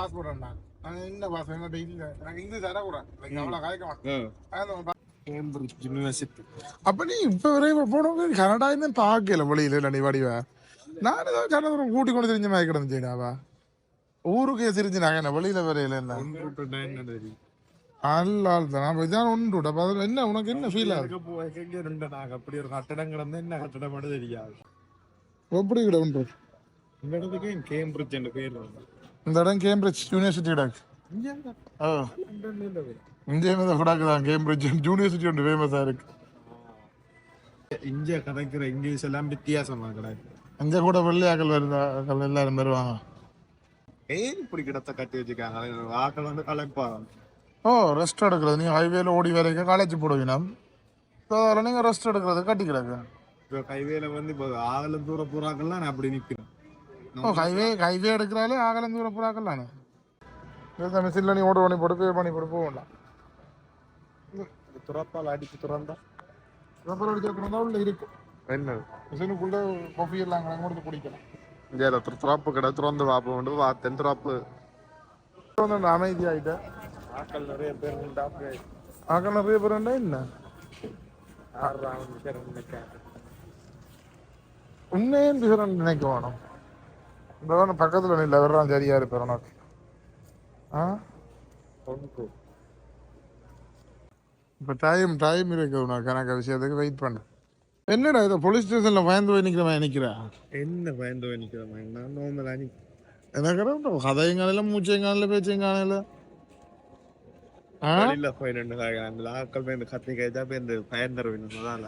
Passport நான் என்ன passport என்ன இல்ல எனக்கு இங்கிலீஷ் தரக்கூடாது எனக்கு அவ்வளவு கலைக்க மாட்டேன் கேம்பிரிட்ஜ் யூனிவர்சிட்டி அப்ப நீ இப்ப விரைவு போனவங்க கனடா இன்னும் பார்க்கல வழியில இல்லை நீ வடிவ? நான் ஏதோ கனடா கூட்டி கொண்டு தெரிஞ்ச மாதிரி கிடந்துச்சுடாவா ஊருக்கே சிரிச்சு நாங்க என்ன வெளியில வரையில என்ன? அல்லால் தான் இதான் ஒன்று அப்ப அதுல என்ன உனக்கு என்ன ஃபீல் ஆகுது அப்படி ஒரு கட்டடம் கிடந்து என்ன கட்டடம் மட்டும் தெரியாது. எப்படி கிட ஒன்று இந்த இடத்துக்கு கேம்பிரிட்ஜ் என்ற பேர் வந்து இந்த இடம் கேம்பிரிட்ஜ் யூனிவர்சிட்டி இடாக்கு இந்தியா கூடாக்கு தான் கேம்பிரிட்ஜ் யூனிவர்சிட்டி ஒன்று ஃபேமஸாக இருக்கு இங்க கிடைக்கிற இங்கிலீஷ் எல்லாம் வித்தியாசமா கிடையாது இங்க கூட வெள்ளையாக்கள் வருதாக்கள் எல்லாரும் வருவாங்க ஏன் இப்படி கிடத்த கட்டி வச்சுக்காங்க ஆக்கள் வந்து கலப்பாங்க ஓ ரெஸ்ட் எடுக்கிறது நீங்க ஹைவேல ஓடி வரைக்கும் காலேஜ் போடுவீங்க ஸோ அதில் நீங்கள் ரெஸ்ட் எடுக்கிறது கட்டி கிடக்கு இப்போ கைவேல வந்து இப்போ ஆகல தூர பூராக்கள்லாம் நான் அப்படி நிற்கிறேன் ஓ ஹைவே ஹைவே எடுக்கிறாலே ஆகலம் தூர புறாக்கள் தானே இந்த மிஷினில் நீ ஓட பண்ணி போட்டு பே பண்ணி போட்டு போக வேண்டாம். துறப்பால் அடிச்சு துறந்தா? ரப்பர் அடிச்சு தான் உள்ள இருக்கு என்ன மிஷினுக்குள்ள காஃபி எல்லாம் அங்கே கொடுத்து குடிக்கலாம். இந்த துறப்பு கடை துறந்து பார்ப்போம் வந்து பார்த்தேன் துறப்பு. வந்து அமைதி ஆகிட்டேன் ஆக்கள் நிறைய பேர் உண்டாப்பு ஆக்கள் நிறைய பேர் என்ன? உண்மையும் டிஃபரெண்ட் நினைக்க வேணும். இந்த பக்கத்தில் நில்ல. வர்றான் சரியா இருப்பார் உனக்கு ஆ? பொண்ணு இப்போ டைம் டைம் இருக்கு உனக்கு. கணக்கு விஷயத்துக்கு வெயிட் பண்ண. என்னடா இதை போலீஸ் ஸ்டேஷனில் பயந்து போய் நிற்கிறவன் நிற்கிறா என்ன பயந்து நிற்கிறேன் நான் நோம்பல் அணி எனக்கு கதையும் காணல மூச்சையும் காணல பேச்சையும் காணல. ஆ? வெளியில போய் ரெண்டு ஆக்கள் போய் இந்த கத்தி கைதா போய் இந்த பயந்தரவினால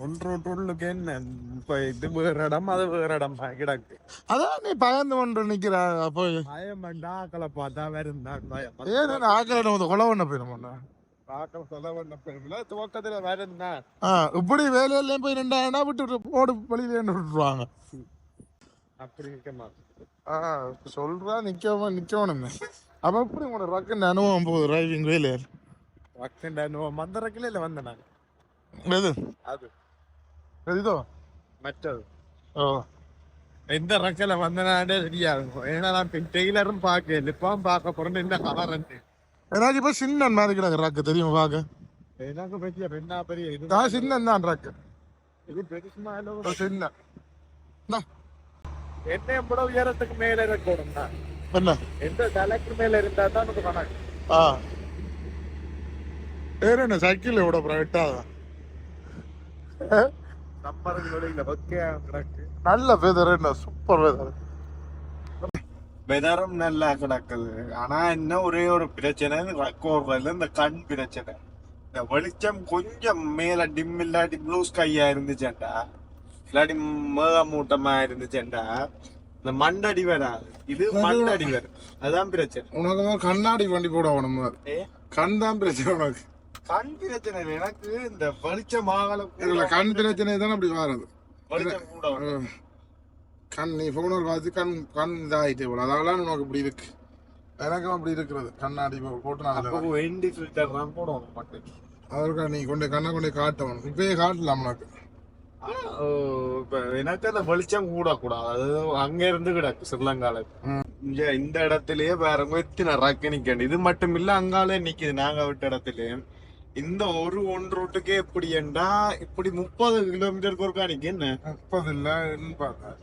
ஆ ஒன்று உள்ளுக்கு என்ன? இப்ப இது வேற இடம் அது வேற இடம் கிடக்கு. அதான் நீ பயந்து கொண்டு நிற்கிறா போய் பயம் பண்ணா ஆக்களை பார்த்தா வேற இருந்தா பயம் ஏன் ஆக்களிடம் வந்து கொலை பண்ண போயிடும் ஆக்கள் சொல்ல பண்ண பெருமில்ல துவக்கத்துல வேற இருந்தா ஆ இப்படி வேலையிலையும் போய் ரெண்டாயிரம் விட்டு ஓடு வழியில விட்டுருவாங்க. அப்படி இருக்க மாட்டேன். ஆ சொல்றா நிக்கவா நிக்கணும் அப்ப எப்படி உங்களோட ரக்கன் அனுபவம் போகுது டிரைவிங் வேலையில? பக்கண்டா மந்தரக்கில இல்ல வந்தேன் நான். அது. இதோ மற்றது ஓ எந்த ரக்கல வந்தனாண்டே தெரியாது ஏன்னா நான் டெய்லரும் பார்க்கல இப்போ பார்க்க போறேன் என்ன கலர் எனக்கு இப்ப சின்ன மாதிரி கிடக்கு ரக்கு தெரியுமா பாக்க எனக்கு பெரிய பெண்ணா பெரிய இது நான் சின்ன தான் ரக்கு இது பெருசுமா இல்ல சின்ன என்ன கூட உயரத்துக்கு மேல இருக்கணும் தான் என்ன எந்த தலைக்கு மேல இருந்தா தான் உனக்கு கணக்கு ஆ வேற என்ன சைக்கிள் விட அப்புறம் நல்ல வெதர் என்ன சூப்பர் வெதர் வெதரும் நல்லா கிடக்குது. ஆனா என்ன ஒரே ஒரு பிரச்சனை கோர்வல இந்த கண் பிரச்சனை. இந்த வெளிச்சம் கொஞ்சம் மேல டிம் இல்லாட்டி ப்ளூ ஸ்கையா இருந்துச்சேன்டா. இல்லாட்டி மேகமூட்டமா இருந்துச்சேன்டா. இந்த மண்டடி வராது. இது மண்டடி வரும். அதான் பிரச்சனை. உனக்கு தான் கண்ணாடி வண்டி போட ஏ? கண் தான் பிரச்சனை உனக்கு. கண் பிரச்சனை. எனக்கு இந்த வெளிச்சம் ஆகல இதுல கண் பிரச்சனை தானே அப்படி வாரது. கண் நீ போனர் பார்த்து கண் கண் இதாகிட்டே போல. அதெல்லாம் உனக்கு இப்படி இருக்கு. எனக்கும் அப்படி இருக்கிறது. கண்ணாடி போட்டு நான் வெண்டி ஃபில்டர் தான் போடுவோம் மட்டும் அதற்காக நீ கொண்டு கண்ணை கொண்டு காட்டணும் இப்பயே காட்டலாம் உனக்கு. ஓ, இப்ப எனக்கு அந்த வெளிச்சம் கூட கூடாது அது அங்க இருந்து கிடக்கு ஸ்ரீலங்கால. இந்த இடத்துலயே வேற எத்தனை ரக்கு நிக்கணும் இது மட்டும் இல்ல அங்காலே நிக்குது. நாங்க விட்ட இடத்துலயே இந்த ஒரு ஒன் ரோட்டுக்கே எப்படி என்றா இப்படி முப்பது கிலோமீட்டருக்கு ஒருக்கா நிக்க என்ன? முப்பது இல்ல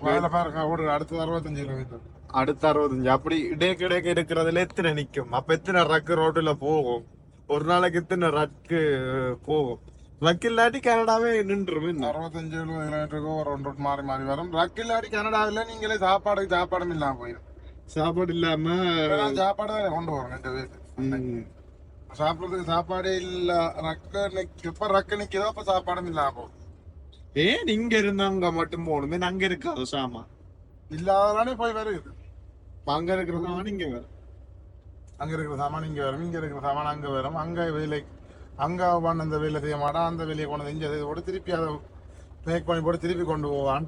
வேலை பாருங்க ஒரு அடுத்த அறுபத்தஞ்சு கிலோமீட்டர் அடுத்த அறுபத்தஞ்சு அப்படி இடையக்கு இடையக்கு இருக்கிறதுல எத்தனை நிக்கும்? அப்ப எத்தனை ரக்கு ரோட்டுல போகும்? ஒரு நாளைக்கு எத்தனை ரக்கு போகும்? ரக்கு இல்லாட்டி கனடாவே நின்றுரும் அறுபத்தஞ்சு எழுபது கிலோமீட்டருக்கு ஒரு ஒன்று route மாறி மாறி வரும். ரக்கில்லாடி கனடாவில் நீங்களே சாப்பாடு சாப்பாடும் இல்லாம போயிடும் சாப்பாடு இல்லாம நான் சாப்பாடு கொண்டு வரோம் ரெண்டு பேருக்கு சாப்பிடுறதுக்கு சாப்பாடே இல்ல. ரக்க நிக்க எப்ப ரக்க நிக்குதோ அப்ப சாப்பாடும் இல்லாம போகும் ஏன் இங்க இருந்தவங்க மட்டும் போகணுமே? அங்க இருக்காது சாமான் இல்லாததானே போய் வருது. அங்க இருக்கிற சாமான் இங்க வரும். அங்க இருக்கிற சாமான் இங்க வரும். இங்க இருக்கிற சாமான் அங்க வரும். அங்க வேலை அங்க அவன் அந்த வேலை செய்ய மாட்டான். அந்த வேலையை கொண்டு இங்க செய்து போட்டு திருப்பி அதை மேக் பண்ணி போட்டு திருப்பி கொண்டு போவான்.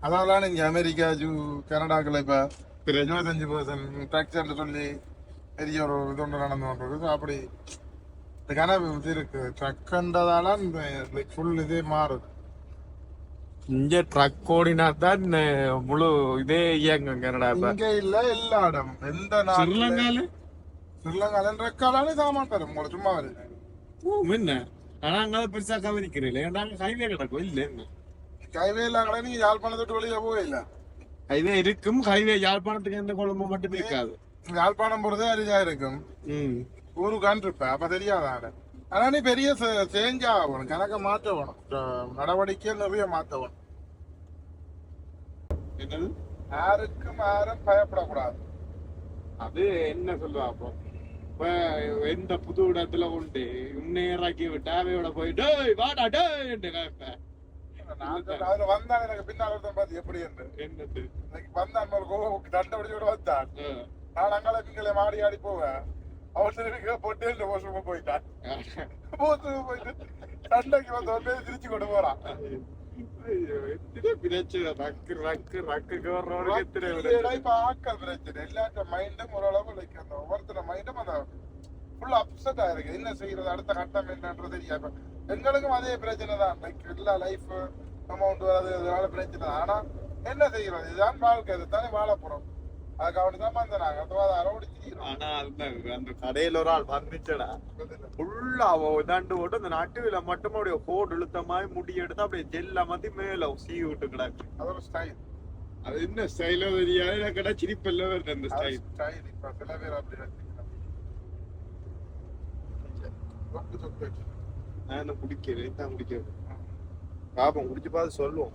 அதனால இங்க அமெரிக்கா ஜூ கனடாக்குள்ள இப்ப இருபத்தஞ்சு பர்சன்ட் ஃபிராக்சர்னு சொல்லி பெரிய ஒரு இது ஒன்று நடந்து கொண்டிருக்கு அப்படி இந்த கனவு இது இருக்கு. ட்ரக்ன்றதால இந்த ஃபுல் இதே மாறுது. இங்க ட்ரக் ஓடினா தான் முழு இதே இயங்கும் கனடா இங்க இல்ல எல்லா இடம். எந்த நாட்டுல? ஸ்ரீலங்கால? ஸ்ரீலங்கால ரெக்கார்டாலே சாமான் தரும். உங்களை சும்மா வருது என்ன? ஆனா அங்க பெருசா கவனிக்கிறீங்களே? நாங்க ஹைவே கிடக்கும். இல்ல என்ன? கைவேல கடை நீங்க யாழ்ப்பாணத்தை விட்டு வெளியில போவே இல்ல. ஹைவே இருக்கும். ஹைவே யாழ்ப்பாணத்துக்கு எந்த குழம்பு மட்டும் இருக்காது. யாழ்ப்பாணம் போறதே அரிதா இருக்கும். ஊருக்கான் இருப்ப அப்ப தெரியாத ஆனா நீ பெரிய சேஞ்ச் ஆகணும் கணக்க மாற்ற வேணும். நடவடிக்கை நிறைய மாற்ற வேணும். என்னது? யாருக்கும் யாரும் பயப்படக்கூடாது. அது என்ன சொல்லுவா அப்போ? இப்ப எந்த புது இடத்துல உண்டு நேராக்கி விட்டு அவையோட போய் டேய் வாடா டேய் என்று கேட்பேன். அதுல வந்தான் எனக்கு பின்னால் பார்த்து எப்படி? என்று. என்னது? இன்னைக்கு வந்தான் தண்டபடி கூட வந்தான். நான் அங்கால பிங்களை மாடி ஆடி போவேன் அவன் திருப்பி பொட்டே இந்த வருஷமா போயிட்டான் போத்து போயிட்டு சண்டைக்கு வந்து வந்து திருச்சி கொண்டு போறான் பிரச்சனை. ரக்கு ரக்கு பிரச்சனை. இப்ப ஆட்கள் பிரச்சனை. எல்லாத்த மைண்டும் ஓரளவு லைக் அந்த ஒவ்வொருத்தர மைண்டும் அந்த ஃபுல் அப்செட் ஆயிருக்கு என்ன செய்யறது அடுத்த கட்டம் என்னன்றது தெரியாது எங்களுக்கும் அதே பிரச்சனை தான். லைக் எல்லா லைஃப் அமௌண்ட் வராது அதனால பிரச்சனை தான். ஆனா என்ன செய்யறது? இதுதான் வாழ்க்கை. இதுதானே வாழ போறோம் அதுக்கு தான் வந்து நாங்க அதுவா அரோடி செய்யறோம் ஆனா அந்த அந்த கடையில ஒரு ஆள் வந்துச்சடா ஃபுல்லா அவ இதாண்டு போட்டு அந்த நட்டுவில மட்டும் அப்படியே கோடு இழுத்த மாதிரி முடி எடுத்து அப்படியே ஜெல்ல மாத்தி மேல சீ விட்டு கிடக்கு. அது ஒரு ஸ்டைல் அது என்ன ஸ்டைலோ தெரியாது. எனக்கு கடை சிரிப்பல்ல வருது அந்த ஸ்டைல் ஸ்டைல் இப்ப சில பேர் அப்படி. நான் என்ன குடிக்கிறேன் தான் குடிக்கிறேன் பாப்போம் குடிச்சு பார்த்து சொல்லுவோம்.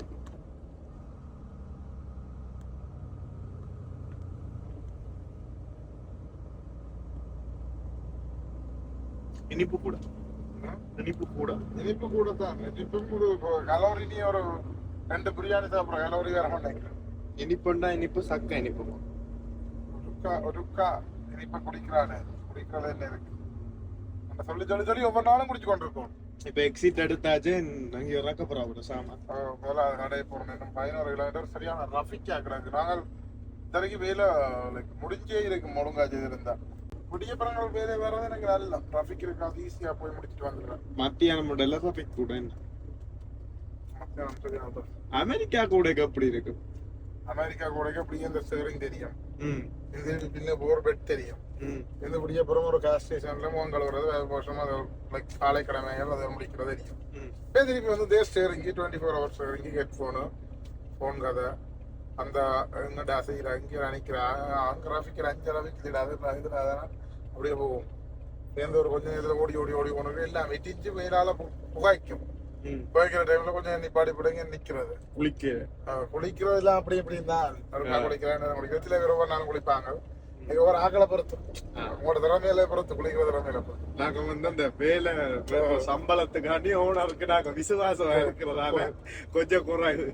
இனிப்பு கூட. இனிப்பு கூட. இனிப்பு கூட தான். இனிப்பும் ஒரு கலோரி நீ ஒரு ரெண்டு பிரியாணி சாப்பிட்ற கலோரி வர மாட்டேங்கிறேன் இனிப்புண்டா இனிப்பு சக்க இனிப்பு. ஒருக்கா ஒருக்கா இனிப்ப குடிக்கிறானே. குடிக்கிறது என்ன இருக்கு அந்த சொல்லி சொல்லி சொல்லி ஒவ்வொரு நாளும் குடிச்சு கொண்டிருக்கோம். இப்ப எக்ஸிட் எடுத்தாச்சு அங்க இறக்க போறோம் முதல்ல அது நடை போகணும் இன்னும் பதினோரு கிலோமீட்டர் சரியான ரஃபிக் ஆக்குறாங்க நாங்கள் இத்தனைக்கு வேலை லைக் முடிஞ்சே இருக்கு முழுங்காச்சு இருந்தா விடிய பிறங்கள் வேலை வர்றது எனக்கு நல்ல ரஃபிக் இருக்காது ஈஸியா போய் முடிச்சுட்டு வந்துடுறேன் மத்தியானம் முடல டாபிக் கூட என்ன. அமெரிக்கா கூட எப்படி இருக்கு? அமெரிக்கா கூட அப்படியே இந்த ஸ்டேரிங் தெரியும்? ம். இந்த பின்ன போர் பெட் தெரியும். ம். இந்த விடிய அப்புறம் ஒரு கார் ஸ்டேஷன்ல மோங்கல் வர்றது வருஷமா அது லைக் சாலை கடமைகள் அதை முடிக்கிறது தெரியும். திருப்பி வந்து தே ஸ்டேரிங்கி டுவெண்ட்டி ஃபோர் ஹவர்ஸ் ஸ்டேரிங்கி ஹெட்ஃபோனு ஃபோன் கதை. அந்த எங்கிட்ட அசைக்கிற அங்கே அணைக்கிற அங்கே ரஃபிக்கிற அஞ்சு இதில் அப்படியே போகும். சேர்ந்து ஒரு கொஞ்சம் நேரத்தில் ஓடி ஓடி ஓடி போனது எல்லாம் வெட்டிச்சு வெயிலால பு- புகைக்கும். ம். புகைக்கிற டைம்ல கொஞ்சம் நிப்பாடி பிடிங்க நிற்கிறது குளிக்க. குளிக்கிறது எல்லாம் அப்படி இப்படி தான். குளிக்கிறேன் குளிக்கிறது சில பேர் ஒவ்வொரு நாள் குளிப்பாங்க. இது ஒவ்வொரு ஆக்களை பொறுத்து. உங்களோட திறமையில பொறுத்து குளிக்கிற திறமையில பொறுத்து. நாங்க வந்து அந்த வேலை சம்பளத்துக்காண்டி ஓனருக்கு நாங்க விசுவாசம் இருக்கிறதால கொஞ்சம் குறைவு.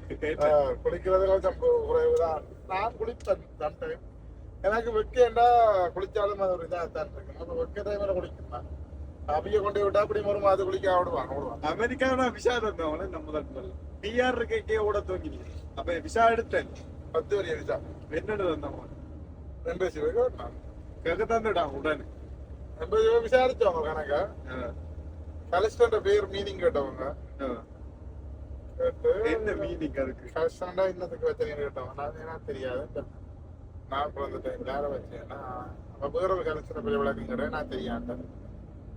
குளிக்கிறது கொஞ்சம் குறைவுதான் நான் குளிப்பேன் சம்டைம் எனக்கு வெக்கேண்டா குளிச்சாலும் அது ஒரு இதாக தான் இருக்கு அப்போ வெக்க டைமில் குளிக்கணும்? அப்படியே கொண்டு விட்டா அப்படி மறுமா அது குளிக்க விடுவாங்க விடுவாங்க அமெரிக்காவோட விசா தந்தவன நம்ம தான் பிஆர் இருக்கே ஓட தூங்கி அப்ப விசா எடுத்தேன். பத்து வரி விசா என்னடு தந்தவன் எண்பது சிவக்கு நான் கேட்க தந்துடா உடனே. எண்பது சிவ விசாரிச்சவங்க கணக்க. கலிஸ்டன்ற பேர் மீனிங் கேட்டவங்க. கேட்டு என்ன மீனிங் அதுக்கு? கலிஸ்டண்டா இன்னத்துக்கு வச்சேன்னு கேட்டவங்க. நான் தெரியாது. நான் பிறந்த டைம் யாரை வச்சேன்னா அப்ப வேற ஒரு கலிஸ்டர் பெரிய விளக்குங்கிறேன் நான் தெரியாண்டேன்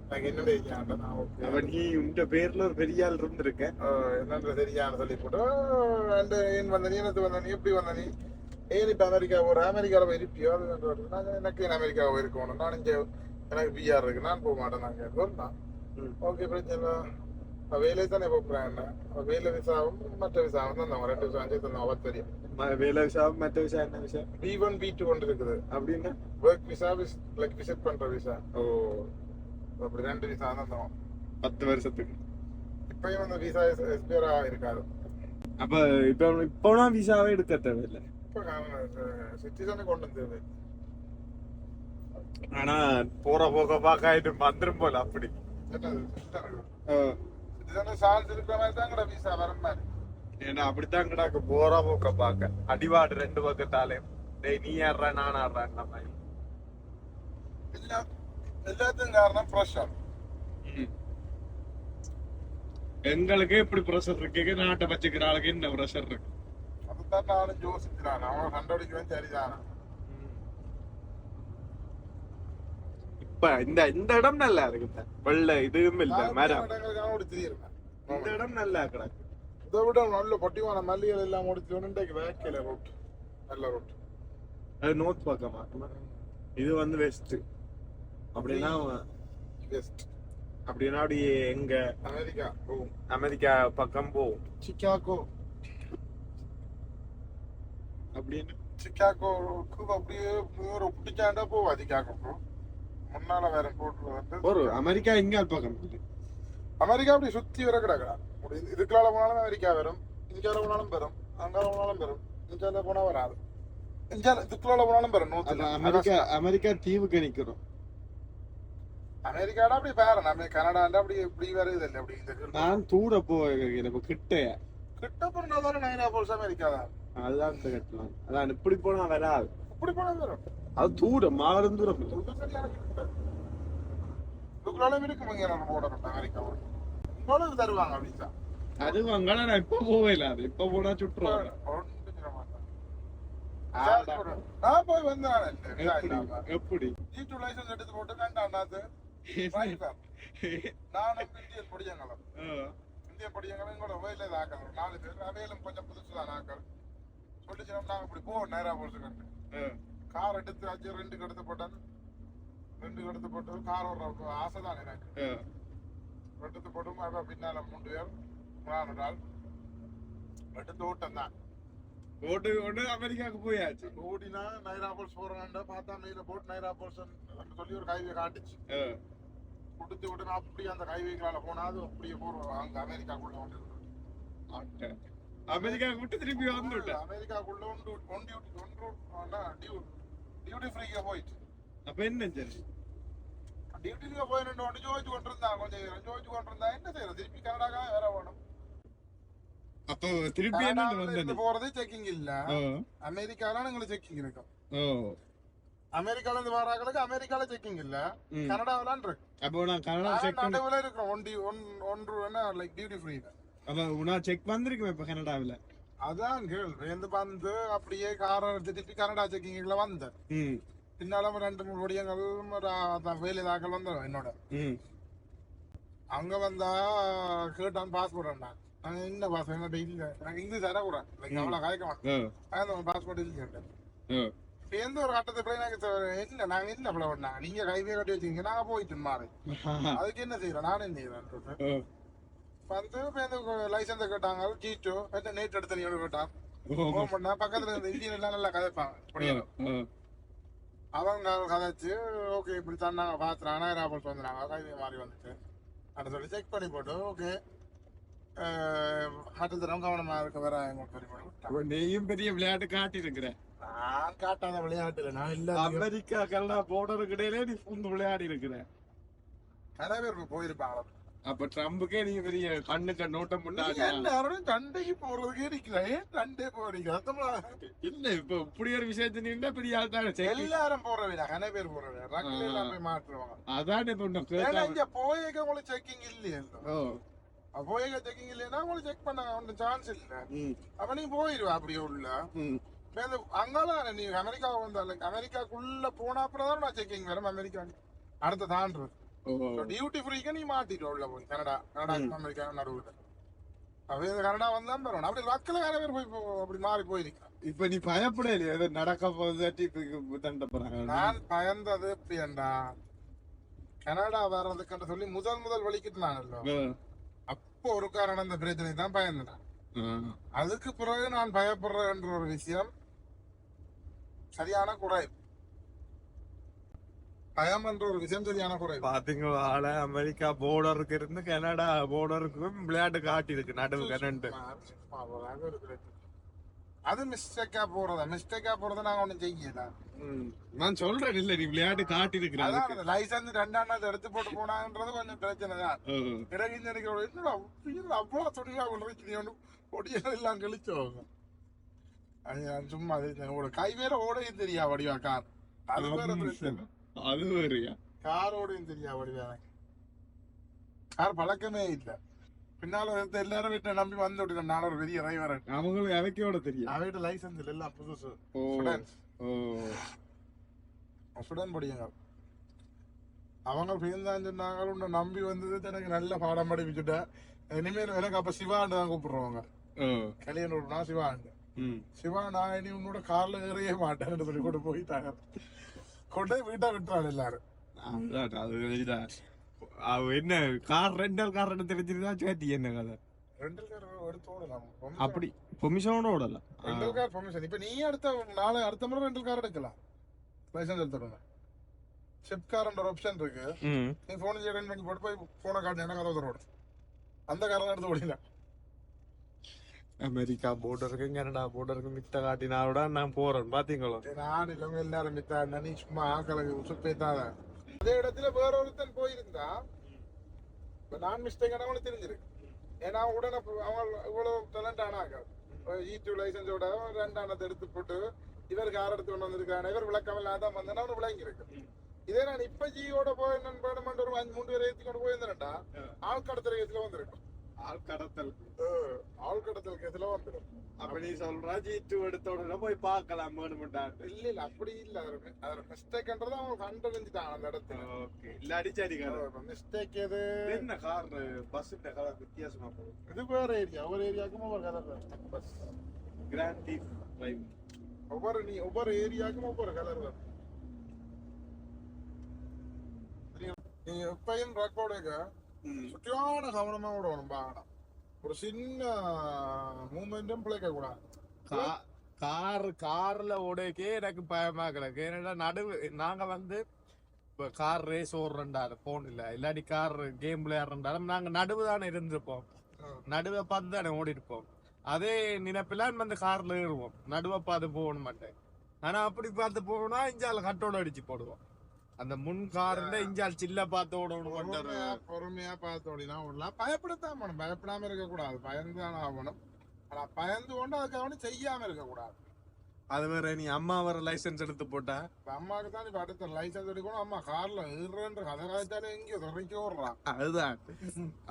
எனக்கு என்ன தெரியாண்டேன் நான் ஓகே. அவன் நீ உண்ட பேர்ல ஒரு பெரிய ஆள் இருந்திருக்கேன் என்னன்ற தெரியான்னு சொல்லி போட்டு அந்த ஏன் வந்த நீ என்னது வந்த நீ எப்படி வந்த நீ? ஏன் இப்போ அமெரிக்கா போகிற அமெரிக்காவில் போய் இருப்பியோ? அது நான் எனக்கு ஏன் அமெரிக்கா போயிருக்கணும் நான் இங்கே எனக்கு பிஆர் இருக்கு. நான் போக மாட்டேன் நாங்கள் சொன்னான். ஓகே பிரச்சனை இல்லை அவ வேலை தானே போகிறேன் என்ன அவ வேலை விசாவும் மற்ற விசாவும் தந்தவங்க ரெண்டு விசா அஞ்சு தந்தவங்க அவ தெரியும் ம- வேலை விசா மத்த விசா என்ன visa B one B two கொண்டு இருக்குது அப்படின்னா ஒர்க் விசா லைக் விசிட் பண்ணுற விசா ஓ அப்படி ரெண்டு விசா தந்தவன் பத்து வருஷத்துக்கு இப்பயும் அந்த விசா எஸ்பிஆர் இருக்காது அப்ப இப்ப இப்போனா விசாவே எடுக்க தேவையில்லை இப்போ சிட்டிசனை கொண்டு வந்தது ஆனா போற போக பார்க்க ஆயிட்டு வந்துரும் போல அப்படி என்னது சிட்டிசனுக்கு இதுதானே சால்ஸ் இருக்கிற மாதிரி தான் கூட விசா வர மாதிரி ஏன்னா அப்படித்தான் கிடாக்கு போற போக்க பார்க்க அடிவாடு ரெண்டு பக்கத்தாலே டேய் நீ ஆடுற நான் ஆடுறேன் மாதிரி எல்லா எல்லாத்துக்கும் காரணம் ப்ரெஷர் எங்களுக்கு எப்படி ப்ரெஷர் இருக்கு நாட்டை வச்சுக்கிற ஆளுக்கு என்ன ப்ரெஷர் இருக்கு அதுதான் நானும் யோசிக்கிறான் அவன் கண்டுபிடிக்கிறேன் சரிதான் இப்ப இந்த இந்த இடம் நல்லா இருக்கு வெள்ள இதுவும் இல்ல மரம். இந்த இடம் நல்லா கிடக்கு. இதை விட நல்ல பொட்டிவான மல்லிகள் எல்லாம் முடிச்சு இன்றைக்கு வேக்கையில ரோட் நல்ல ரோட் அது நோர்த் பக்கமா இது வந்து வெஸ்ட் அப்படின்னா வெஸ்ட் அப்படின்னா அப்படியே எங்க? அமெரிக்கா. ஓ. அமெரிக்கா பக்கம் போ. சிக்காகோ. அப்படின்னு. சிக்காகோக்கு அப்படியே ஒரு பிடிச்சாண்டா போவா சிக்காகோக்கு முன்னால வேற போட்டு வந்து ஒரு அமெரிக்கா இங்க பக்கம் அமெரிக்கா அப்படி சுத்தி வர கிடக்குறா இதுக்குள்ளால போனாலும் அமெரிக்கா வரும் இந்தியால போனாலும் வரும் அங்கால போனாலும் வரும் இந்தியால போனா வராது. இந்தியால இதுக்குள்ளால போனாலும் வரும் அமெரிக்கா அமெரிக்கா தீவுக்கு நிக்கிறோம் அமெரிக்காடா அப்படி வேற நம்ம கனடாண்டா அப்படி இப்படி வருது இல்லை அப்படி நான் தூர போகிறேன் கிட்ட. கிட்ட போனா நைனா போல்ஸ் அமெரிக்கா தான் அதுதான் கட்டலாம் அதான் இப்படி போனா வராது. போனா வரும் அது தூரம் மாறும் தூரம். இல்ல. இது சரியான கிட்ட. இதுக்குள்ளால இருக்கும் இங்க நம்ம இவ்வளவு தருவாங்க விசா அது நான் இப்ப போவே இல்ல அது. இப்ப போனா சுற்றுவாங்க. நான் போய் வந்தேன். எப்படி? எப்படி? ஜி டூ லைசன்ஸ் எடுத்து போட்டு வேண்டாம் நானும் இந்தியன் பொடியங்களும் இந்திய பொடியங்களும் கூட வேலை ஆக்கள் நாலு பேர் அவையிலும் கொஞ்சம் புதுசு தான் ஆக்கள் சொல்லிச்சுனா நாங்க இப்படி போவோம் நேரா போறதுக்கு. கார் எடுத்து அஞ்சு ரெண்டுக்கு எடுத்து போட்டது ரெண்டுக்கு எடுத்து போட்டது கார் ஒரு ஆசை தான் எனக்கு எடுத்து போட்டும் அப்ப பின்னால மூன்று பேர் நாலு நாள். எடுத்து ஓட்டம் தான். ஓட்டு ஓட்டு அமெரிக்காவுக்கு போயாச்சு. ஓடினா நைராபோல்ஸ் போறான்டா பார்த்தா மேல போட்டு நைராபோல்ஸ் சொல்லி ஒரு ஹைவே காட்டுச்சு. கொடுத்து விட்டு நான் அப்படியே அந்த ஹைவேக்களால போனா அது அப்படியே போறோம் அங்க அமெரிக்காக்குள்ள வந்து அமெரிக்காவுக்கு விட்டு திருப்பி வந்துட்டேன் அமெரிக்காக்குள்ள ஒன்று ஒன் டியூட்டி ஒன்று டியூ டியூட்டி ஃப்ரீக்கு போயிட்டு அப்ப என்ன சரி டியூட்டிக்கு போய் ரெண்டு ஒன்று ஜோதிச்சு கொண்டு இருந்தா கொஞ்சம் நேரம் ஜோதிச்சு கொண்டு இருந்தா என்ன செய்யறது திருப்பி கனடாக்கா வேற வேணும் அப்போ திருப்பி என்ன கனடாவுல இருந்து வந்தது போறது செக்கிங் இல்ல ஓ அமெரிக்கால எங்களுக்கு செக்கிங் இருக்கும் ஓ அமெரிக்கால இருந்து வராங்களுக்கு அமெரிக்கால செக்கிங் இல்ல ம். கனடாவிலான் இருக்கு அப்போ நான் கனடா செக் பண்ண நடுவுல இருக்கிறோம் ஒன் டி ஒன் ஒன்று என்ன லைக் டியூட்டி ஃப்ரீ அப்ப செக் வந்திருக்கேன் இப்ப கனடாவில்? அதான் கேள் வேந்து வந்து அப்படியே காரை திருப்பி கனடா செக்கிங்ல வந்தேன். பின்னால ரெண்டு மூணு ஒடியங்கள் வேலை தாக்கல் வந்தோம் என்னோட. அங்க வந்தா கேட்டான் பாஸ்போர்ட் நான் நாங்க என்ன பாஸ்போர்ட் என்னோட இல்ல. நாங்க இங்கிலீஷ் தரக்கூடாது. அவ்வளவு அதான் பாஸ்போர்ட் இல்லைன்னு ஓ எந்த ஒரு கட்டத்தை சொ- இல்ல நாங்க இல்ல அவ்வளவு நீங்க கைவே கட்டி வச்சீங்க நாங்க போயிட்டு மாறி அதுக்கு என்ன செய்யறோம் நானும் என்ன செய்யறேன்? வந்து லைசன்ஸை கேட்டாங்க ஜீட்டோ நேட் எடுத்த நீ கேட்டான் ஃபோன் பண்ணா பக்கத்துல இருந்த இந்தியன் எல்லாம் நல்லா கதைப்பாங்க அவங்க கதைச்சு ஓகே இப்படி தான் நாங்க பாத்துறாங்க ராபர்ட் வந்துறாங்க கைவே மாறி வந்துட்டு. அதை சொல்லி செக் பண்ணி போட்டு ஓகே அடுத்த தரம் கவனமா இருக்க வேற எங்களுக்கு நீயும் பெரிய விளையாட்டு காட்டி இருக்கிற நான் காட்டாத விளையாட்டுல நான் இல்ல அமெரிக்கா கனடா போர்டருக்கு இடையிலே நீ பூந்து விளையாடி இருக்கிற. நிறைய பேருக்கு போயிருப்பாங்க. அப்ப ட்ரம்புக்கே நீங்க பெரிய கண்ணுக்கு நோட்டம் பண்ணாங்க எல்லாரும் சண்டைக்கு போறதுக்கே நிக்கிறேன் ஏன் சண்டே போறீங்க? அர்த்தமா இல்ல இப்ப இப்படி ஒரு விஷயத்த நீண்டா பெரிய ஆள் தானே. எல்லாரும் போறவில்லை நிறைய பேர் போறவில்லை ரக்கில் எல்லாம் மாற்றுவாங்க அதான் இப்ப கேட்டா இங்க போயக்க உங்களுக்கு செக்கிங் இல்லையே. போயக்க செக்கிங் இல்லைன்னா உங்களுக்கு செக் பண்ண ஒன்றும் சான்ஸ் இல்ல. அப்ப நீ போயிருவா அப்படியே உள்ள. அங்கதான் நீ அமெரிக்கா வந்தால அமெரிக்காக்குள்ள போன அப்புறம் தான் செக்கிங் வரும் அமெரிக்கா அடுத்த தாண்டுறது. டியூட்டி ஃப்ரீக்கு நீ மாட்டிட்டு உள்ள போய். கனடா கனடா அமெரிக்கா நடுவில். அப்ப இந்த கனடா வந்தா வரணும் அப்படி ரக்கில் வேற பேர் போய் அப்படி மாறி போயிருக்கான் இப்ப நீ பயப்பட இல்லையா? ஏதோ நடக்க போகுது தண்ட போறாங்க நான் பயந்தது எப்படியண்டா கனடா வர்றதுக்கு சொல்லி முதல் முதல் வலிக்கிட்டு ஓ. அப்போ ஒரு காரணம் இந்த பிரச்சனை தான் பயந்தேன். ஆ. அதுக்கு பிறகு நான் பயப்படுறேன்ற ஒரு விஷயம் சரியான குறைவு என்ற ஒரு விஷயம் சரியான குறைவு பாத்தீங்களா ஆள அமெரிக்கா போர்டருக்கு இருந்து கனடா போர்டருக்கும் விளையாட்டு காட்டி இருக்கு நடுவு கனண்டு அவ்வளவுதாங்க ஒரு பிரச்சனை. அது மிஸ்டேக்கா போறதா? மிஸ்டேக்கா போறதை நாங்க ஒண்ணும் செய்யல. நான் சொல்றேன் இல்ல நீ விளையாட்டு காட்டி இருக்கிற அதான் அந்த லைசன்ஸ் ரெண்டாம் எடுத்து போட்டு போனாங்கன்றது கொஞ்சம் பிரச்சனை தான். என்னடா உயிர் அவ்வளவு துணியா கொண்டு ஒன்று ஒடியது எல்லாம் கழிச்சோங்க அது சும்மா கை வேற ஓடையும் தெரியா வடிவா கார். அது வேற பிரச்சனை. அது வேறயா? கார் ஓடையும் தெரியா வடிவா கார் பழக்கமே இல்ல. பின்னால இருந்த எல்லாரும் வீட்டை நம்பி வந்து விட்டுட்டேன். நான் ஒரு பெரிய டிரைவர் அவங்களுக்கு அவைக்கோட தெரியும் அவகிட்ட லைசன்ஸ் இல்லை எல்லாம் புதுசு. ஸ்டூடெண்ட் படிங்க அவங்க பேருந்தான் சொன்னாங்க உன்னை நம்பி வந்தது எனக்கு நல்ல பாடம் படிப்பிச்சுட்டேன் இனிமேல் எனக்கு அப்ப சிவாண்டு தான் கூப்பிடுறவங்க. கல்யாணம் சிவாண்டு சிவா நான் இனி உன்னோட கார்ல ஏறியே மாட்டேன்னு சொல்லி கொண்டு போயிட்டாங்க. கொண்டு வீட்டை விட்டுறாங்க எல்லாரும். என்ன கார் ரெண்டல் கார் ரெண்டு தெரிஞ்சிருந்தா சேர்த்தி என்ன கதை? ரெண்டல் கார் எடுத்து ஓடலாம். அப்படி பெர்மிஷனோட ஓடல. ரெண்டல் கார் பெர்மிஷன் இப்ப நீ அடுத்த நாளை அடுத்த முறை ரெண்டல் கார் எடுக்கலாம். லைசன்ஸ் எடுத்துடுங்க ஷிப் கார்ன்ற ஆப்ஷன் இருக்கு. நீ போன் அரேஞ்ச் பண்ணி போட்டு போய் போனை காட்டு எனக்கு கதை ரோடு அந்த காரில் எடுத்து ஓடில அமெரிக்கா போர்டருக்கு கனடா போர்டருக்கு மித்த காட்டினாரோட நான் போறேன் பாத்தீங்களா நான் இல்லவங்க எல்லாரும் மித்தா நீ சும்மா ஆக்களுக்கு உசுப்பேத்தாத அதே இடத்துல வேற ஒருத்தன் போயிருந்தா இப்ப நான் மிஸ்டேக் அவனுக்கு தெரிஞ்சிருக்கு ஏன்னா உடனே அவன் இவ்வளவு டேலண்ட் ஆனாங்க யூடியூப் லைசன்ஸோட ரெண்டானத்தை எடுத்து போட்டு இவர் கார் எடுத்து கொண்டு வந்திருக்காங்க இவர் விளக்கம் இல்லாத வந்தேன்னா அவனு விளங்கி இருக்கு இதே நான் இப்ப ஜியோட போய் நண்பன் ஒரு அஞ்சு மூணு பேர் ஏத்தி கொண்டு போயிருந்தேன்டா ஆள் கடத்தல் கேஸ்ல வந்திருக்கும் ஆள் கடத்தல். ஆள் கடத்தல் கேஸ்ல வந்துடும் அப்ப நீ சொல்ற ஜீட்டு எடுத்த உடனே போய் பார்க்கலாம் வேணுமெண்டாட்டு இல்ல இல்ல அப்படி இல்ல. அது அது மிஸ்டேக்ன்றது அவங்க கண்டறிஞ்சுட்டான் அந்த இடத்துல. ஓகே. இல்ல அடிச்சாடி மிஸ்டேக் எது? என்ன கார் பஸ் கலர் வித்தியாசமா போகுது? இது வேற ஏரியா ஒவ்வொரு ஏரியாவுக்கும் ஒவ்வொரு colour bus grand deep drive ஒவ்வொரு நீ ஒவ்வொரு ஏரியாவுக்கும் ஒவ்வொரு கலர் வரும். நீ எப்பயும் ரெக்கார்டுக்கு சுற்றியான கவனமா விடணும் பாடம். ஒரு சின்ன மூமெண்ட்டும் பிழைக்க கூடாது. கார் கார்ல ஓடக்கே எனக்கு பயமா கிடக்கு. ஏன்னா நடுவு நாங்க வந்து இப்ப கார் ரேஸ் ஓடுறா போன் இல்ல. இல்லாட்டி கார் கேம் விளையாடுறாலும் நாங்க நடுவு தானே இருந்திருப்போம். நடுவை பார்த்து தானே ஓடி இருப்போம் அதே நினைப்பிலான் வந்து கார்ல ஏறுவோம். நடுவை பார்த்து போகணும் மாட்டேன். ஆனா அப்படி பார்த்து போனா இஞ்சால கட்டோட அடிச்சு போடுவோம். அந்த முன் கார்ல இஞ்சால் சில்ல பார்த்து ஓடணும் பொறுமையா பொறுமையா பார்த்து ஓடினா விடலாம் பயப்படத்தான் வேணும் பயப்படாம இருக்க கூடாது பயந்து தான் ஆகணும். ஆனா பயந்து கொண்டு அதுக்கு அவனு செய்யாம இருக்க கூடாது அது வேற நீ அம்மா வர லைசென்ஸ் எடுத்து போட்டா? அம்மாவுக்கு தான் இப்ப அடுத்த லைசன்ஸ் எடுக்கணும். அம்மா கார்ல ஏறுறன்ற கதை காய்ச்சாலே எங்கேயோ துறைக்க விடுறான் அதுதான்.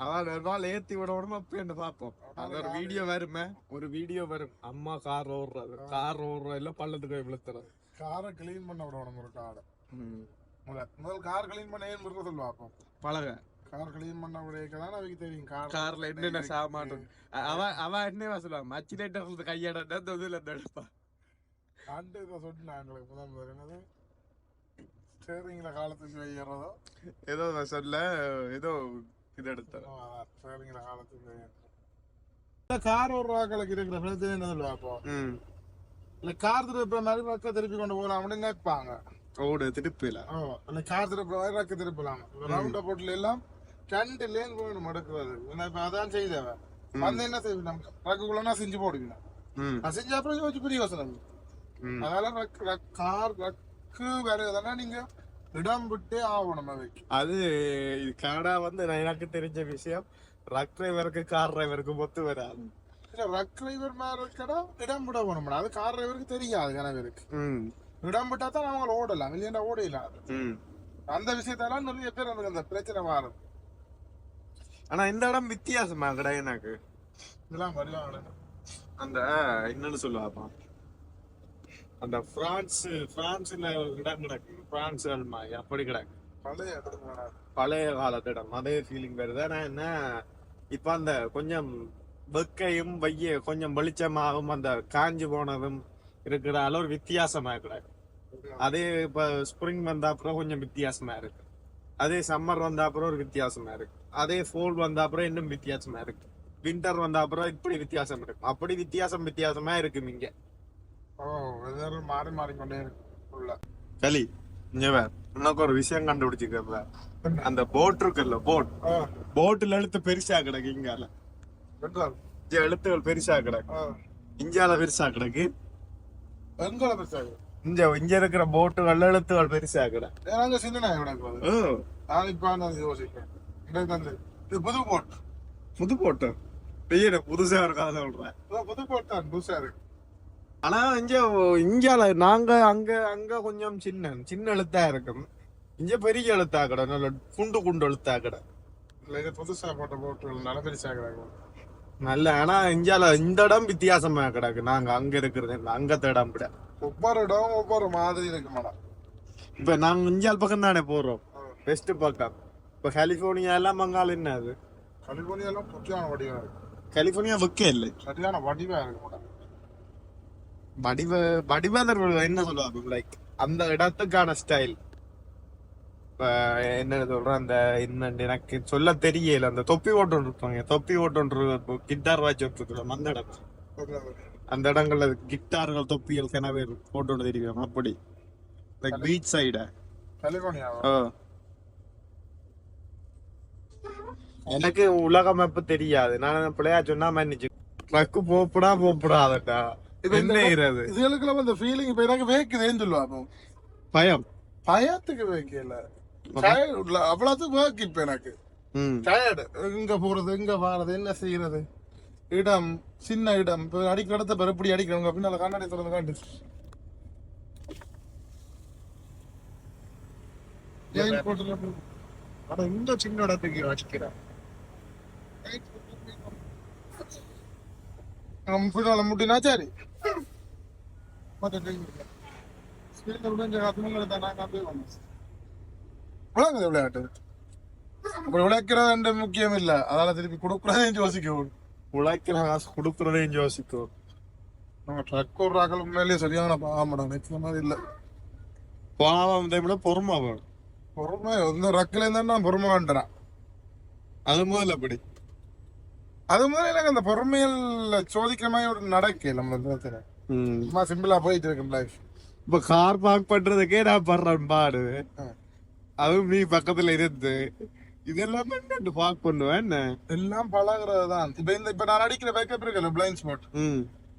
அதான் ஒரு நாள் ஏத்தி விடணும் அப்ப என்ன பாப்போம் அது ஒரு வீடியோ வருமே. ஒரு வீடியோ வரும். அம்மா கார் ஓடுறது. கார் ஓடுறது இல்ல பள்ளத்துக்கு விழுத்துறது. காரை கிளீன் பண்ண விடணும் ஒரு காரை முதல் முதல் கார் கிளீன் பண்ண ஏன் விடுற சொல்லு பார்ப்போம் பழக. கார் கிளீன் பண்ண விடையக்க தான் அவைக்கு தெரியும். கார் கார்ல என்னென்ன சாமான் இருக்கு. அ- அவ அவ என்ன சொல்லுவான் மச்சிலேட்டர் கையாட இதுல எடுப்பா. ஆண்டு இதை சொன்னா எங்களுக்கு முதல் முதல் என்னது? ஸ்டேரிங்ல காலத்துக்கு வைக்கிறதோ ஏதோ சொல்ல ஏதோ இது எடுத்த. ஸ்டேரிங்ல காலத்துக்கு கார் ஒரு ராக்களுக்கு இருக்கிற பிரச்சனை என்ன சொல்லுவா அப்போ? இல்ல கார் திருப்புற மாதிரி ரக்க திருப்பி கொண்டு போகலாம் அப்படின்னு நினைப்பாங்க. ஓடு திருப்பில. இல்ல கார் திருப்புற மாதிரி ரக்க திருப்பலாம் ரவுண்ட் போட்டில எல்லாம் ரெண்டு லேன் போகணும் மடக்குறது இப்ப அதான் செய்தவன் வந்து என்ன செய்வேன் ரக்குக்குள்ளனா செஞ்சு போடுவீங்க நான் செஞ்ச அப்புறம் யோசிச்சு பெரிய யோசனை அதனால ரக் ரக் கார் ரக்கு வருதுன்னா நீங்க இடம் விட்டே ஆகணும் அது இது கனடா வந்து எனக்கு தெரிஞ்ச விஷயம். ட்ரக் டிரைவருக்கு கார் டிரைவருக்கு ஒத்து வராது. ரக் டிரைவர் மாதிரி இருக்கடா இடம் விட வேணும் அது கார் டிரைவருக்கு தெரியாது கணவருக்கு ம். இடம் விட்டா தான் அவங்க ஓடலாம் இல்லையா ஓடலாம் அந்த விஷயத்தெல்லாம் நிறைய பேர் எனக்கு அந்த பிரச்சனை மாறும்? ஆனா இந்த இடம் வித்தியாசமா கடை எனக்கு? இதெல்லாம் வருவாங்க அந்த என்னன்னு சொல்லுவாப்பா அந்த பிரான்ஸ் பிரான்ஸ்ல இடம் கிடக்கு. பிரான்ஸ் அப்படி கிடக்கு. பழைய. பழைய காலத்து இடம். அதே ஃபீலிங் வருது ஆனா என்ன? இப்ப அந்த கொஞ்சம் வெக்கையும் வைய கொஞ்சம் வெளிச்சமாகவும் அந்த காஞ்சு போனதும் இருக்கிற அளவு ஒரு வித்தியாசமா கிடக்கு அதே இப்ப ஸ்ப்ரிங் வந்த அப்புறம் கொஞ்சம் வித்தியாசமா இருக்கு. அதே சம்மர் வந்த அப்புறம் ஒரு வித்தியாசமா இருக்கு. அதே ஃபோல் வந்த அப்புறம் இன்னும் வித்தியாசமா இருக்கு. வின்டர் வந்த அப்புறம் இப்படி வித்தியாசம் இருக்கு. அப்படி வித்தியாசம் வித்தியாசமா இருக்கும் இங்க. மாறி மாறிக்கொண்டே இருக்கு களி இங்க வேற உனக்கு ஒரு விஷயம் கண்டுபிடிச்சிக்க அந்த போட் இருக்குல்ல போட் ஆ. போட்டுல எழுத்து பெருசா கிடக்கு இங்கால. எழுத்துகள் பெருசா கிடக்கு. இஞ்சால பெருசா கிடக்கு. எங்கோல பெருசாகு இங்க இங்க இருக்கிற போட்டுகள் எழுத்துகள் பெருசா கிடக்கு ஏன்னாங்க சின்ன ஓ, நான் இப்ப நான் யோசிப்பேன் எனக்கு வந்து இது புது போட் புது போட்டு? பெரிய புதுசா இருக்காத சொல்றேன். புது போட் தான் புதுசா இருக்கு. ஆனா இங்க இங்கால நாங்க அங்க அங்க கொஞ்சம் சின்ன சின்ன எழுத்தா இருக்கும். இங்க பெரிய எழுத்தா கிட நல்ல குண்டு குண்டு எழுத்தா கிட இல்லை இது புதுசா போட்ட போட்டுனால பெருசாகிறாங்க நல்ல ஆனா இந்தியால இந்த இடம் வித்தியாசமா கிடக்கு. நாங்க அங்க இருக்கிறது அங்கத்த இடம் விட. ஒவ்வொரு இடம் ஒவ்வொரு மாதிரி இருக்கு மேடம். இப்ப நாங்க இந்தியால் பக்கம் தானே போறோம் வெஸ்ட் பக்கம். இப்ப கலிபோர்னியா எல்லாம் மங்கால் என்ன அது? கலிபோர்னியாலாம் சரியான வடிவா இருக்கு. கலிபோர்னியா வைக்க இல்லை. சரியான வடிவா இருக்கு மேடம். வடிவ வடிவேலர் என்ன சொல்லுவாங்க? லைக் அந்த இடத்துக்கான ஸ்டைல் என்ன சொல்றேன் அந்த என்ன எனக்கு சொல்ல தெரியல. அந்த தொப்பி ஓட்டம் இருப்பாங்க. தொப்பி ஓட்டம் கிட்டார் வாட்ச் விட்டுருக்கோம் அந்த இடம். அந்த இடங்கள்ல கிட்டார்கள் தொப்பிகள் கிணவே போட்டு தெரியும்? அப்படி. லைக் பீச் சைட எனக்கு உலக மேப்பு தெரியாது. நான் பிள்ளையா சொன்னா மன்னிச்சு. ட்ரக்கு போப்படா இப்ப இந்த என்ன இறது? இதுகளுக்குலாம் அந்த ஃபீலிங் இப்ப எனக்கு வேக்குதேன்னு சொல்லுவாங்க பயம். பயத்துக்கு வேக்கல அவ்வளவு இப்ப எனக்கு. டயர்டு எங்க போறது எங்க வாரது என்ன செய்யறது? இடம் சின்ன இடம். இப்ப அடிக்கிற இடத்த எப்படி அடிக்கிறவங்க? பின்னால கண்ணாடி திறந்து காட்டு. ஆனா இந்த சின்ன இடத்துக்கு வச்சுக்கிறேன் பின்னால முட்டினா சரி. தான் வந்தோம் விளங்குது விளையாட்டு. அப்படி விளையாடுறது முக்கியம் இல்ல அதால திருப்பி கொடுக்குறதையும் யோசிக்கணும் உழைக்கிற காசு கொடுக்குறதையும் யோசிக்கும் நம்ம ட்ரக் ஓடுறாக்கள் உண்மையிலேயே சரியான பாவம் மாதிரி இல்ல. பாவம் டைம்ல பொறுமை வேணும். பொறுமை இந்த ரக்கில இருந்தா பொறுமை வேண்டான் அது முதல்ல அப்படி அது மாதிரி எனக்கு அந்த பொறுமையில் சோதிக்கிற மாதிரி ஒரு நடக்கல நம்ம சும்மா சிம்பிளா போயிட்டு இருக்கு லைஃப் இப்ப கார் பார்க் பண்றதுக்கே நான் படுறேன் பாடு. அதுவும் நீ பக்கத்துல இருந்து. இதெல்லாம் என்ன பார்க் பண்ணுவேன் என்ன? எல்லாம் பழகுறது தான் இப்ப இந்த இப்ப நான் அடிக்கிற பேக்கப் இருக்குல்ல பிளைண்ட் ஸ்பாட்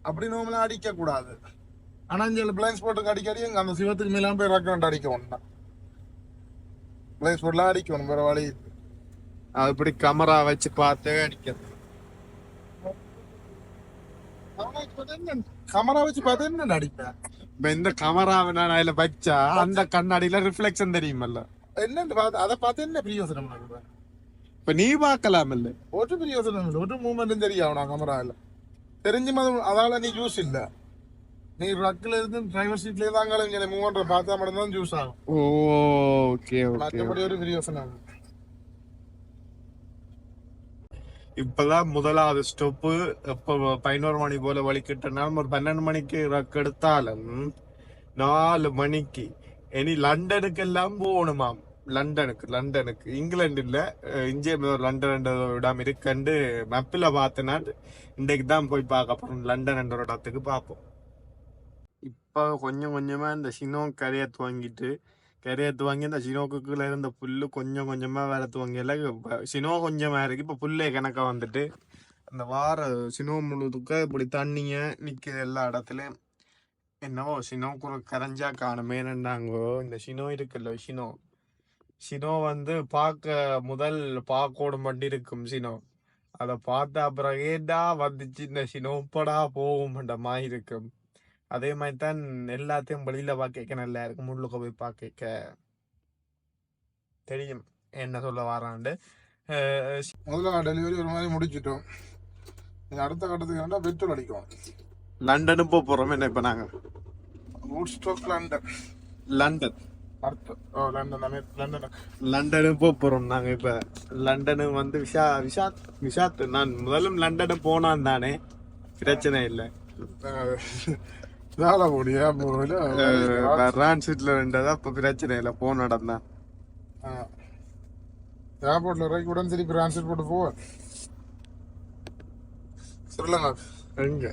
அப்படி நோம்பலாம் அடிக்க கூடாது ஆனா இந்த பிளைண்ட் ஸ்பாட்டுக்கு அடிக்கடி அங்க அந்த சிவத்துக்கு மேலாம் போய் ரக்கண்ட் அடிக்க வேண்டாம். பிளைண்ட் ஸ்பாட்லாம் அடிக்கணும் வேற வழி. அது இப்படி கமரா வச்சு பார்த்து அடிக்கிறது. கமரா வச்சு பார்த்தா என்ன அடிப்பேன்? இப்ப இந்த கமராவை நான் அதுல வச்சா அந்த கண்ணாடியில ரிஃப்ளெக்ஷன் தெரியுமல்ல? என்னன்னு பார்த்து அதை பார்த்து என்ன பிரயோசனம் இப்ப நீ பார்க்கலாம் இல்ல ஒரு பிரயோசனம் இல்லை. ஒரு மூமெண்ட்டும் தெரியும் நான் கமரா இல்ல தெரிஞ்சு அதால நீ ஜூஸ் இல்ல. நீ ரக்கில் இருந்து டிரைவர் சீட்லயே தாங்க இங்க மூவ் பார்த்தா மட்டும்தான் ஜூஸ் ஆகும். ஓகே மற்றபடி ஒரு பிரயோசனம் இப்பதான் முதலாவது ஸ்டாப்பு இப்ப பதினோரு மணி போல வலிக்கிட்டனா ஒரு பன்னெண்டு மணிக்கு ரக் எடுத்தாலும் நாலு மணிக்கு இனி லண்டனுக்கு எல்லாம் போகணுமாம். லண்டனுக்கு லண்டனுக்கு. இங்கிலாந்து இல்ல அஹ் இங்கே ஒரு லண்டன் என்ற இடம் இருக்குன்னு மேப்பில் பார்த்தனா இன்றைக்கு தான் போய் பார்க்க போறோம். லண்டன் என்ற இடத்துக்கு பார்ப்போம். இப்போ கொஞ்சம் கொஞ்சமா இந்த சினோ கரையை துவங்கிட்டு கரையை துவங்கி இந்த சினோக்குள்ள இருந்த புல்லு கொஞ்சம் கொஞ்சமா வேற துவங்கல சினோ கொஞ்சமா இருக்கு. இப்ப புல்லே கணக்க வந்துட்டு அந்த வார சினோ முழுதுக்க இப்படி தண்ணிய நிக்குது எல்லா இடத்துலயும் என்னவோ சினோ கூட கரைஞ்சா காணுமே என்னண்டாங்கோ இந்த சினோ இருக்குல்ல சினோ. சினோ வந்து பார்க்க முதல் பார்க்கோடு மட்டும் இருக்கும் சினோ. அதை பார்த்த அப்புறம் ஏடா வந்துச்சு இந்த சினோப்படா போகும் போகும்ன்ற மாதிரி இருக்கும். அதே மாதிரி தான் எல்லாத்தையும் வெளியில பார்க்க நல்லா இருக்கும். உள்ளுக்க போய் பார்க்க தெரியும் என்ன சொல்ல வராண்டு முதல்ல டெலிவரி ஒரு மாதிரி முடிச்சிட்டோம். அடுத்த கட்டத்துக்கு வேண்டாம் பெட்ரோல் அடிக்கும். லண்டனு போக போறோம். என்ன இப்ப நாங்க? Root stock London. லண்டன் அடுத்து ஓ லண்டன் அமே லண்டன். லண்டனு போக போறோம் நாங்க இப்ப. லண்டனு வந்து விஷா விஷாத் விஷாத் நான் முதலும் லண்டனு போனான் தானே. பிரச்சனை இல்லை. டிரான்சிட்ல ரெண்டதா இப்ப பிரச்சனை இல்லை. போன இடம் தான் ஏர்போர்ட்ல இறக்கி உடனே திருப்பி டிரான்ஸ்ஃபர் போட்டு போவேன் ஸ்ரீலங்கா எங்க?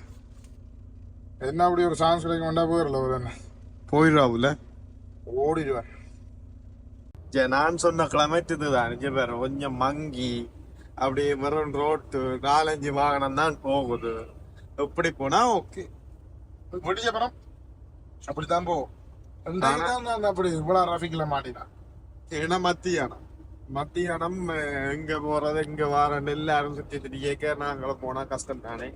என்ன அப்படி ஒரு சான்ஸ் கிடைக்க வேண்டாம் போயிடல ஒரு என்ன? போயிடுவாவுல ஓடிடுவேன் நான் சொன்ன கிளைமேட் இதுதான். இங்க பாரு கொஞ்சம் மங்கி அப்படியே வெறும் ரோட்டு நாலஞ்சு வாகனம் தான் போகுது. எப்படி போனா ஓகே முடிஞ்ச படம் அப்படித்தான் நான் அப்படி இவ்வளவு ரஃபிக்ல மாட்டினேன் ஏன்னா மத்தியானம். மத்தியானம் எங்க போறது எங்க வாரன்னு எல்லாரும் சுத்தி கேட்க நாங்களும் போனா கஷ்டம் தானே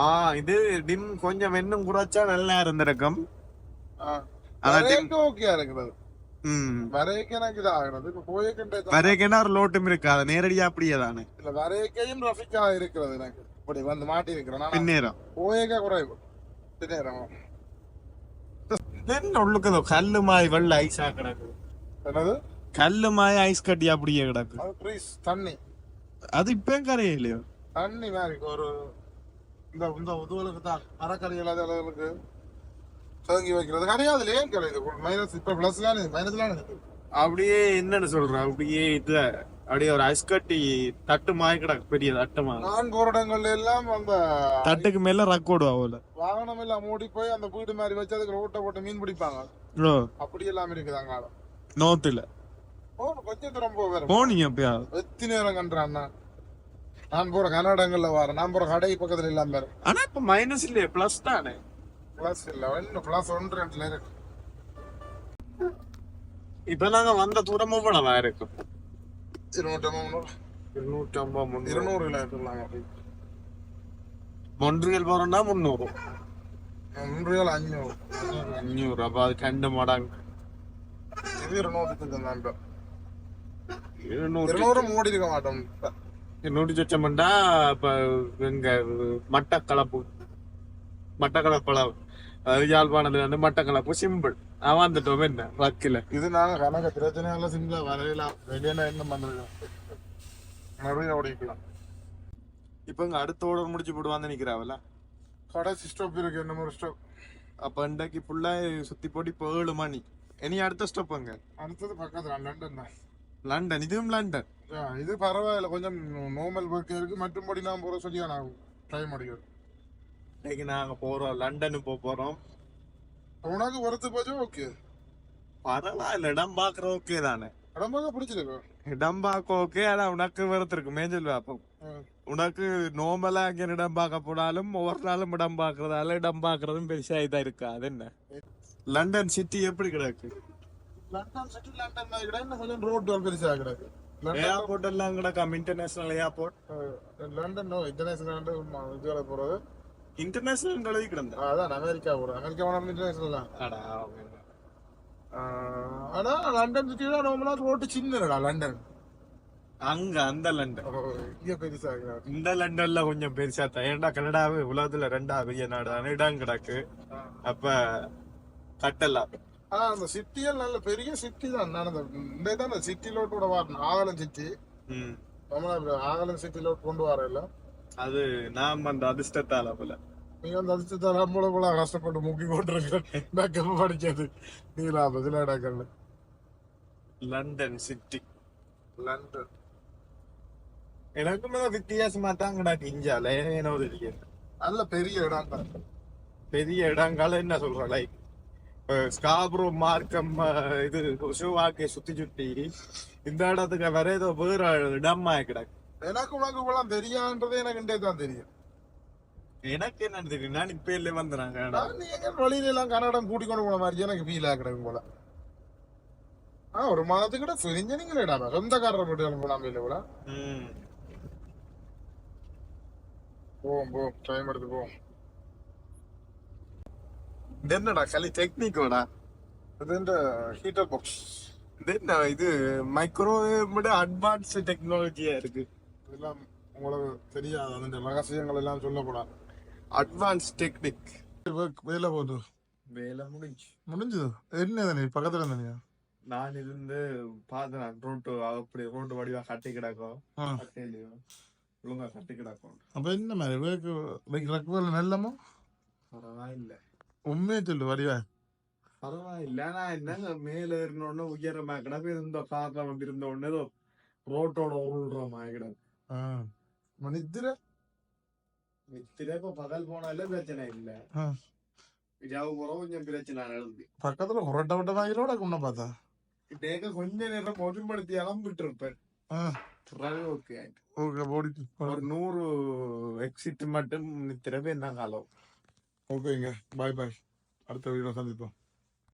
மா இது டிம் கொஞ்சம் இன்னும் குறைச்சா நல்லா இருந்திருக்கும். அதான் dim. வரைக்கும் ஓகே இருக்கிறது. வரைக்கும் ஒரு லோட்டும் இருக்காது. நேரடியா அப்படியே தானே. இல்ல வரைக்கையும் ரஃபிக்கா இருக்கிறது எனக்கு. இப்படி வந்து மாட்டி இருக்கிறேன் பின்னேரம். போயக்க குறைவு. என்ன உள்ளுக்கு கல்லு மாய் வெள்ள ஐஸா கிடக்கு. என்னது? கல்லு மாய் ஐஸ் கட்டி அப்படியே கிடக்கு அது ப்ளீஸ் தண்ணி அது இப்ப கரையிலையோ தண்ணி மாதிரி ஒரு இந்த இந்த உதுவலுக்கு தான் மரக்கறி இல்லாத அளவுக்கு தேங்கி வைக்கிறது கிடையாது ஏன் கிடையாது மைனஸ் இப்ப பிளஸ் தானே மைனஸ் தானே. அப்படியே என்னன்னு சொல்ற அப்படியே இது அப்படியே ஒரு ஐஸ் கட்டி தட்டு மாய் கிடக்கு பெரிய தட்டு மாய் நான் போற இடங்கள்ல எல்லாம் அந்த தட்டுக்கு மேல ரக்கோடு ஆகல வாகனம் எல்லாம் மூடி போய் அந்த வீடு மாதிரி வச்சு அதுக்கு ரோட்டை போட்டு மீன் பிடிப்பாங்க அப்படி எல்லாம் இருக்குதாங்க நோத்துல ஓ கொஞ்சம் தூரம் போவேன் போனீங்க எப்பயா எத்தி நேரம் கண்டான் நான் போற கன்னடங்கள்ல வரேன். நான் போற கடை பக்கத்துல இல்லாம பாரு ஆனா இப்ப மைனஸ் இல்லையே பிளஸ் தானே? பிளஸ் இல்ல இன்னும் பிளஸ் ஒன்று ரெண்டுல இருக்கு. இப்ப நாங்க வந்த தூரம் எவ்வளவா இருக்கும் இருநூற்றி முந்நூறு. இருநூற்றி ஐம்பது முந்நூறு இருநூறு கிலோமீட்டர்லாங்க மொன்றியல் போறோம்னா முந்நூறு. முந்நூறு அஞ்சூறு. அஞ்சூறு அப்ப அது ரெண்டு மடங்கு. இது இருநூற்றி தான் இப்ப இருநூறு இருநூறு மூடி இருக்க மாட்டோம் இப்ப. இருநூற்றி சொச்சமெண்டா இப்ப எங்க மட்டக்களப்பு மட்டக்களப்பளவு அது யாழ்ப்பாணத்துல வந்து மட்டக்களப்பு சிம்பிள். அவன் வந்துட்டோம் என்ன? வக்கில. இது நாங்க கணக்கு பிரச்சனையால சிம்பிளா வரையலாம் வெளியே என்ன பண்றோம் மறுபடியும் ஓடிக்கலாம். இப்ப இங்க அடுத்த ஓடர் முடிச்சு போடுவான்னு நிக்கிறாவல கடைசி ஸ்டாப் இருக்கு என்ன ஒரு ஸ்டாப் அப்ப இன்றைக்கு ஃபுல்லா சுத்தி போட்டு இப்போ ஏழு மணி. இனி அடுத்த ஸ்டாப் அங்க அடுத்தது பக்கத்துல லண்டன் தான் லண்டன் இதுவும் லண்டன். இது பரவாயில்ல. கொஞ்சம் நார்மல் ஒர்க் இருக்கு. மற்றும்படி நான் போற சொல்லி நான் டைம் அடிக்கும் இன்னைக்கு நாங்க போறோம். லண்டனு போக போறோம். உனக்கு ஒருத்து போச்சு? ஓகே பரவாயில்ல. இடம் பாக்குற ஓகே தானே. உடம்பாக பிடிச்சிருக்கு. இடம் பார்க்க ஓகே ஆனா உனக்கு வரத்திருக்கு மேஞ்சல் வேப்பம் உனக்கு நோமலா அங்க இடம் பார்க்க போனாலும் ஒவ்வொரு நாளும் இடம் பார்க்கறதால இடம் பார்க்கறதும் பெருசா இதா இருக்கா. அது என்ன? லண்டன் சிட்டி எப்படி கிடக்கு? கொஞ்சம் ரோட் பெருசாக கிடக்கு? லண்டன் ஏர்போர்ட் எல்லாம் கிடக்காம international airport London no international இதுல போறது. இன்டர்நேஷனல் எழுதி கிடந்த ஆ, அதான் அமெரிக்கா போறது அமெரிக்கா போனா இன்டர்நேஷனல் தான். ஆனா லண்டன் சிட்டில நார்மலா ரோட்டு சின்னடா லண்டன் அங்க அந்த லண்டன் ஓ, இங்க பெருசா இந்த லண்டன்ல கொஞ்சம் பெருசா தான். ஏன்டா கனடாவே உலகத்துல ரெண்டா பெரிய நாடு இடம் கிடக்கு. அப்ப கட்டலாம். ஆனா அந்த சிட்டியல் நல்ல பெரிய சிட்டி தான். அந்த சிட்டி லோட்டோட வரணும் ஆகலம் சிட்டி ம். நம்மள ஆகலம் சிட்டி லோட் கொண்டு வர இல்ல அது நாம் அந்த அதிர்ஷ்டத்தால போல. நீங்க அந்த அதிர்ஷ்டத்தை நம்மள கூட கஷ்டப்பட்டு முக்கி கொண்டிருக்க பேக்கப் படிச்சது நீங்களா பதில இடங்கள்ல லண்டன் சிட்டி லண்டன். எனக்கும் வித்தியாசமா தான் கிடக்கு இந்தியால. ஏனோ தெரியல. நல்ல பெரிய இடம் பெரிய இடங்கள் என்ன சொல்ற லைக் ஸ்காப்ரோ மார்க்கம் இது ஷூவாக்கே சுத்தி சுத்தி இந்த இடத்துக்கு வேற ஏதோ வேற இடமா கிடக்கு எனக்கு உனக்கு இப்பெல்லாம் தெரியான்றதே எனக்கு தான் தெரியும் எனக்கு என்ன தெரியும் நான் இப்ப இல்ல வந்துறாங்க வழியில எல்லாம் கன்னடம் கூட்டி கொண்டு போன மாதிரி எனக்கு ஃபீல் ஆகிடும் போல ஆ ஒரு மாதத்துக்கு நீங்களே இடாம சொந்தக்காரரை போட்டு போனாம இல்லை போல போவோம் போவோம் டைம் எடுத்து போவோம் இது என்னடா கலி டெக்னிக்கோடா இது இந்த ஹீட்டர் பாக்ஸ் இது என்ன இது மைக்ரோவேவ் விட அட்வான்ஸ் டெக்னாலஜியா இருக்கு. இதெல்லாம் உங்களுக்கு தெரியாது. அந்த ரகசியங்கள் எல்லாம் சொல்லக்கூடாது. அட்வான்ஸ் டெக்னிக் வேலை போகுது வேலை முடிஞ்சு. முடிஞ்சது? என்ன நீ? பக்கத்துல இருந்தீங்க நான் இருந்து பார்த்தேன் ரோட்டு அப்படி ரோட்டு வடிவா கட்டி கிடக்கும். ஒழுங்கா கட்டி கிடக்கும். அப்ப என்ன மாதிரி? வேக்கு வேக்கு ரக்குவேல நல்லமோ பரவாயில்ல. உண்மையை சொல்லு வடிவா பரவாயில்ல நான் என்னங்க மேல இருந்தோடனே உயரமா கிடக்கு இந்த காரணம் வந்து இருந்த உடனே ஏதோ ரோட்டோட உருள்றமா கிடக்கு ஆ மனித்திர இத்திரே இப்ப பகல் போனாலே பிரச்சனை இல்ல போற கொஞ்சம் பிரச்சனை நடந்து பக்கத்துல புரட்ட வட்ட வாங்கிலோட உன்ன பார்த்தா டேக்க கொஞ்ச நேரம் ஒதும்படுத்தி இளம்பிட்டு இருப்பேன் ஓகே ஓகே ஓடிட்டு ஒரு நூறு எக்ஸிட் மட்டும் நித்திரவே என்ன காலம் ஓகேங்க. பாய் பாய். அடுத்த வீடியோ சந்திப்போம்.